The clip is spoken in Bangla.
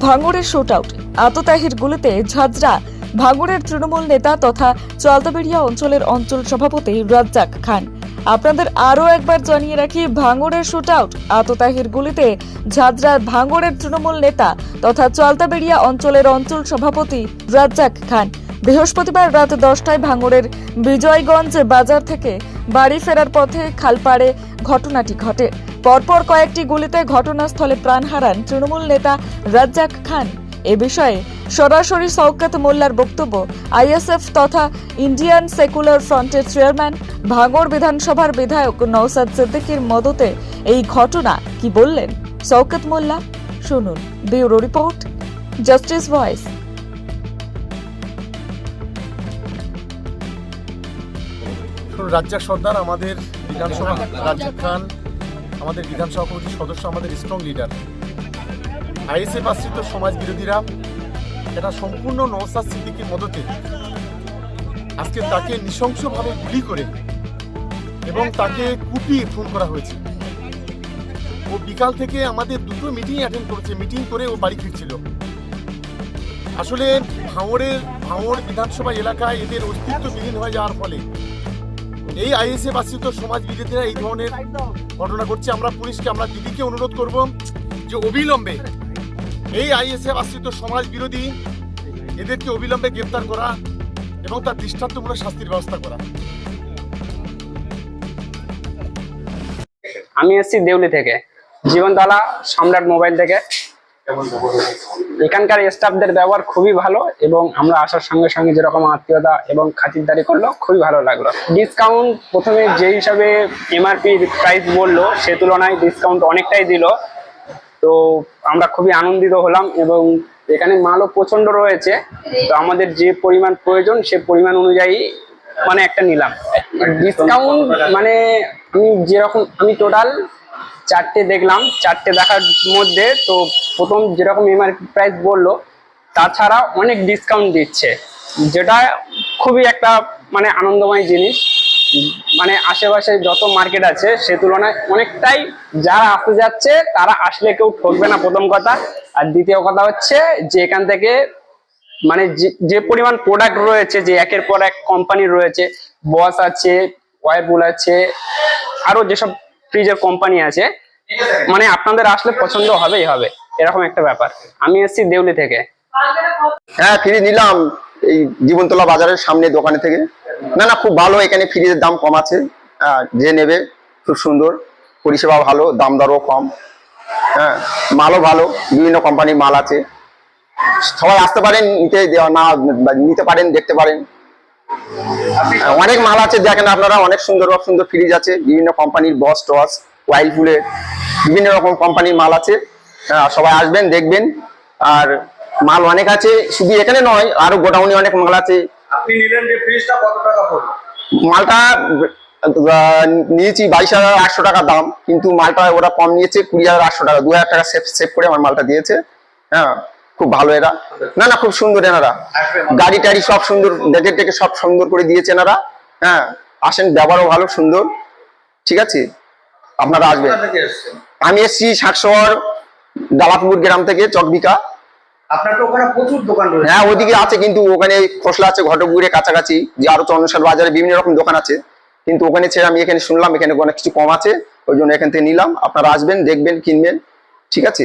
ভাঙড়ের শুট আউট আততাহির গুলিতে ঝাঁঝরা, ভাঙড়ের তৃণমূল নেতা তথা চলতাবেড়িয়া অঞ্চলের অঞ্চল সভাপতি রাজ্জাক খান। আপনাদের আরও একবার জানিয়ে রাখি, ভাঙড়ের শুট আউট আততাহির গুলিতে ঝাঁঝরার ভাঙড়ের তৃণমূল নেতা তথা চলতাবেড়িয়া অঞ্চলের অঞ্চল সভাপতি রাজ্জাক খান। বৃহস্পতিবার রাত দশটায় ভাঙড়ের বিজয়গঞ্জ বাজার থেকে বাড়ি ফেরার পথে খালপাড়ে ঘটনাটি ঘটে। পরপর কয়েকটি গুলিতে ঘটনাস্থলে প্রাণ হারান তৃণমূল নেতা রাজ্জাক খান। এ বিষয়ে সরাসরি সৌকত মোল্লার বক্তব্য আইএসএফ তথা ইন্ডিয়ান সেকুলার ফ্রন্টের চেয়ারম্যান, ভাঙড় বিধানসভার বিধায়ক নৌসাদ সিদ্দিকীর মদতে এই ঘটনা কি বললেন? সৌকত মোল্লা, শুনুন, bureau report, justice voice. Razzak Sardar, আমাদের বিধানসভা, রাজ্জাক খান আমাদের বিধানসভা কমিটির সদস্য, আমাদের স্ট্রং লিডার আইএসএফ আশ্রিত সমাজ বিরোধীরা এটা সম্পূর্ণ নওসাদ সিদ্দিকের মদতে আজকে তাকে নৃশংসভাবে গুলি করে এবং তাকে কুপিয়ে খুন করা হয়েছে। ও বিকাল থেকে আমাদের দুটো মিটিং অ্যাটেন্ড করেছে। মিটিং করে ও বাড়ি ফিরছিল। আসলে ভাঙড়ের, ভাঙড় বিধানসভা এলাকায় এদের অস্তিত্ববিহীন হয়ে যাওয়ার ফলে এই আইএসএফ আশ্রিত সমাজ বিরোধীরা এই ধরনের ঘটনা ঘটছে। আমরা পুলিশকে আমরা দিদিকে অনুরোধ করব যে অবিলম্বে এই আইএসএফ আশ্রিত সমাজ বিরোধী এদেরকে অবিলম্বে গ্রেপ্তার করা এবং তার দৃষ্টান্তমূলক শাস্তির ব্যবস্থা করা। আমি এসেছি দেউলি থেকে। জীবনতলা সম্রাট মোবাইল থেকে। এখানকার স্টাফদের ব্যবহার খুবই ভালো এবং আমরা আসার সঙ্গে সঙ্গে যেরকম আত্মীয়তা এবং খাতিরদারি করল, খুবই ভালো লাগল। ডিসকাউন্ট প্রথমে যে হিসাবে এমআরপি প্রাইস বলল, সে তুলনায় ডিসকাউন্ট অনেকটাই দিল। তো আমরা খুবই আনন্দিত হলাম এবং এখানে মালও প্রচণ্ড রয়েছে। তো আমাদের যে পরিমাণ প্রয়োজন, সে পরিমাণ অনুযায়ী মানে একটা নিলাম। ডিসকাউন্ট মানে আমি যেরকম, আমি টোটাল চারটে দেখলাম, চারটে দেখার মধ্যে তো প্রথম যেরকম এমআরপি প্রাইস বলল, তাছাড়া অনেক ডিসকাউন্ট দিচ্ছে, যেটা খুবই একটা মানে আনন্দময় জিনিস। মানে আশেপাশে যত মার্কেট আছে, সে তুলনায় অনেকটাই যারা আসতে যাচ্ছে, তারা আসলে কেউ ঠকবে না প্রথম কথা। আর দ্বিতীয় কথা হচ্ছে যে এখান থেকে মানে যে- পরিমাণ প্রোডাক্ট রয়েছে, যে একের পর এক কোম্পানি রয়েছে বস আছে ওয়ারপুল আছে আরও যেসব ফ্রিজের কোম্পানি আছে মানে আপনাদের আসলে পছন্দ হবেই হবে এরকম একটা ব্যাপার। আমি এসেছি দেউলি থেকে। হ্যাঁ ফ্রিজ নিলাম। এই জীবনতলা বাজারের সামনে দোকানে থেকে। না না খুব ভালো এখানে ফ্রিজের দাম কম আছে। যে নেবে খুব সুন্দর। পরিষেবা ভালো দাম দরও কম। হ্যাঁ মালও ভালো বিভিন্ন কোম্পানির মাল আছে। সবাই আসতে পারেন নিতে না নিতে পারেন দেখতে পারেন। হ্যাঁ, অনেক মাল আছে দেখেন আপনারা অনেক সুন্দর সুন্দর ফ্রিজ আছে। বিভিন্ন কোম্পানির বস টস ওয়াইলফুলের বিভিন্ন রকম কোম্পানির মাল আছে। সবাই আসবেন দেখবেন। আর মাল অনেক আছে শুধু এখানে নয় আরও গোডাউনে অনেক মাল আছে। আপনি নিলেন যে ফ্রিজটা কত টাকা পড়ল? মালটা নিয়েছি বাইশ হাজার আটশো টাকা দাম কিন্তু মালটা ওরা কম নিয়েছে কুড়ি হাজার আটশো টাকা দু হাজার টাকা সেভ সেভ করে আমার মালটা দিয়েছে। হ্যাঁ খুব ভালো এরা। না না খুব সুন্দর এনারা। গাড়ি টাড়ি সব সুন্দর ডেকে টেকে সব সুন্দর করে দিয়েছে এনারা। হ্যাঁ আসেন ব্যবহারও ভালো সুন্দর। ঠিক আছে? আপনারা আসবেন। আমি এসছি শাকসর দালাপুর গ্রাম থেকে চকবিকা। আপনার তো ওখানে প্রচুর দোকান রয়েছে। হ্যাঁ ওইদিকে আছে কিন্তু ওখানে খোসলা আছে কাছাকাছি যে আরও বাজারে বিভিন্ন রকম দোকান আছে। কিন্তু ওখানে ছেড়ে আমি এখানে শুনলাম এখানে অনেক কিছু কম আছে ওই জন্য এখান থেকে নিলাম। আপনারা আসবেন দেখবেন কিনবেন ঠিক আছে?